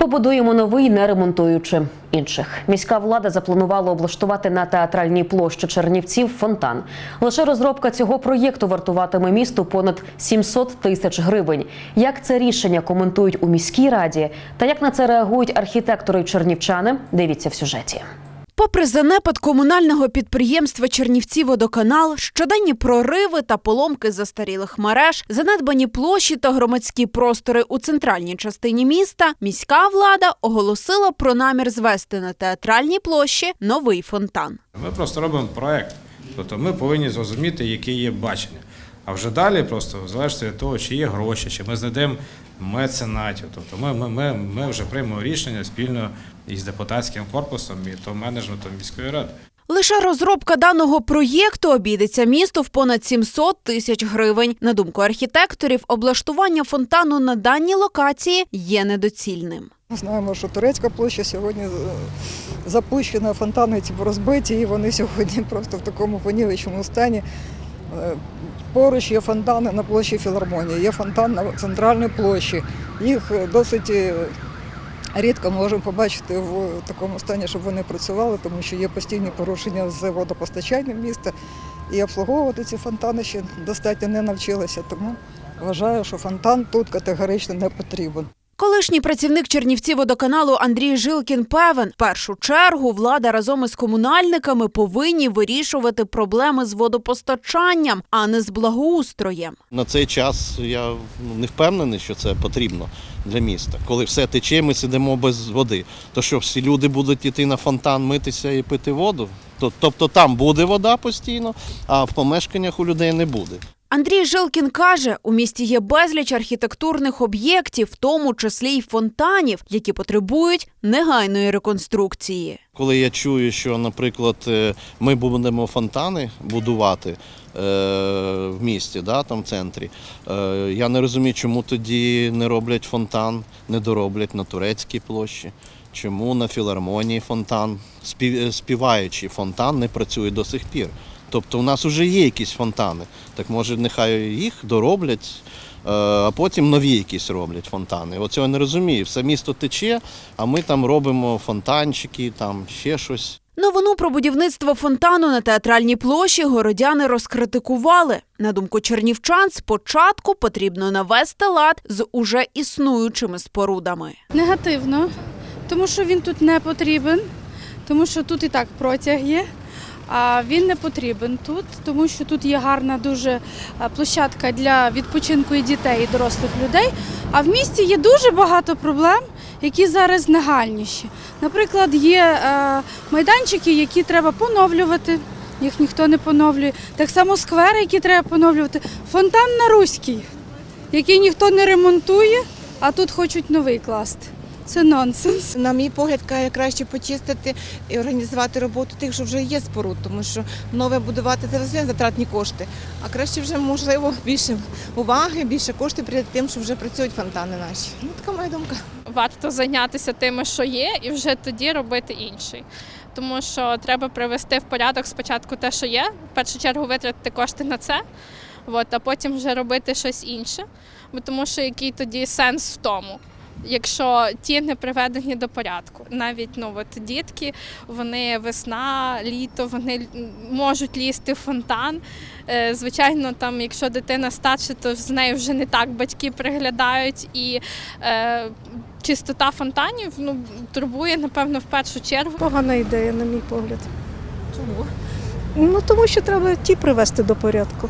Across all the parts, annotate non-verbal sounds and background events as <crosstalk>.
Побудуємо новий, не ремонтуючи інших. Міська влада запланувала облаштувати на театральній площі Чернівців фонтан. Лише розробка цього проєкту вартуватиме місту понад 700 тисяч гривень. Як це рішення коментують у міській раді та як на це реагують архітектори і чернівчани? Дивіться в сюжеті. Попри занепад комунального підприємства Чернівці водоканал, щоденні прориви та поломки застарілих мереж, занедбані площі та громадські простори у центральній частині міста, міська влада оголосила про намір звести на театральній площі новий фонтан. Ми просто робимо проект. Тобто ми повинні зрозуміти, яке є бачення. А вже далі просто в залежності від того, чи є гроші, чи ми знайдемо меценатів. Тобто ми, ми, ми, ми вже приймемо рішення спільно із депутатським корпусом і то менеджментом міської ради. Лише розробка даного проєкту обійдеться місту в понад 700 тисяч гривень. На думку архітекторів, облаштування фонтану на даній локації є недоцільним. Ми Знаємо, що турецька площа сьогодні запущена, фонтани ці розбиті, і вони сьогодні <laughs> просто в такому понівечому стані. Е, Поруч є фонтани на площі філармонії, є фонтан на центральній площі. Їх е, досить е, рідко можемо побачити в такому стані, щоб вони працювали, тому що є постійні порушення з водопостачанням міста. І обслуговувати ці фонтани ще достатньо не навчилися. Тому вважаю, що фонтан тут категорично не потрібен. Колишній працівник Чернівці водоканалу Андрій Жилкін певен, першу чергу влада разом із комунальниками повинні вирішувати проблеми з водопостачанням, а не з благоустроєм. На цей час я ну, не впевнений, що це потрібно для міста. Коли все тече, ми сидимо без води. То що всі люди будуть йти на фонтан митися і пити воду? Тобто там буде вода постійно, а в помешканнях у людей не буде. Андрій Жилкін каже, у місті є безліч архітектурних об'єктів, в тому числі й фонтанів, які потребують негайної реконструкції. Коли я чую, що, наприклад, е, ми будемо фонтани будувати е, в місті, да, там в центрі, е, я не розумію, чому тоді не роблять фонтан, не дороблять на турецькій площі. Чому на філармонії фонтан, е, співаючий фонтан не працює до сих пір. Тобто у нас вже є якісь фонтани. Так може нехай їх дороблять, е, а потім нові якісь роблять фонтани. Оцього не розумію. Все місто тече, а ми там робимо фонтанчики, там ще щось. Новину про будівництво фонтану на театральній площі городяни розкритикували. На думку чернівчан, спочатку потрібно навести лад з уже існуючими спорудами. Негативно, тому що він тут не потрібен, тому що тут і так протяг є. А він не потрібен тут, тому що тут є гарна дуже е, площадка для відпочинку і дітей, і дорослих людей. А в місті є дуже багато проблем, які зараз нагальніші. Наприклад, є е, майданчики, які треба поновлювати. Їх ніхто не поновлює. Так само сквери, які треба поновлювати. Фонтан на Руській, який ніхто не ремонтує, а тут хочуть новий класти. Це нонсенс. На мій погляд, краще почистити і організувати роботу тих, що вже є споруд, тому що нове будувати це затратні кошти. А краще вже можливо більше уваги, більше коштів придати тим, що вже працюють фонтани наші. Ну така моя думка. варто зайнятися тими, що є, і вже тоді робити інший. Тому що треба привести в порядок спочатку те, що є, в першу чергу витратити кошти на це, от, а потім вже робити щось інше. Бо тому що який тоді сенс в тому. Якщо ті не приведені до порядку, навіть ну от дітки, вони весна, літо, вони можуть лізти в фонтан. Е, Звичайно, там, якщо дитина старша, то з нею вже не так батьки приглядають і е, чистота фонтанів ну, турбує, напевно, в першу чергу. Погана ідея, на мій погляд. Чому? Ну тому що треба ті привести до порядку,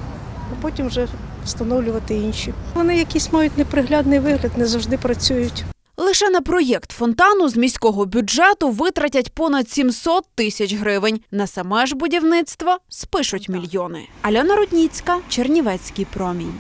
а потім вже встановлювати інші. Вони якісь мають неприглядний вигляд, не завжди працюють. Лише на проєкт фонтану з міського бюджету витратять понад 700 тисяч гривень. На саме ж будівництво спишуть мільйони. Альона Рудніцька, Чернівецький промінь.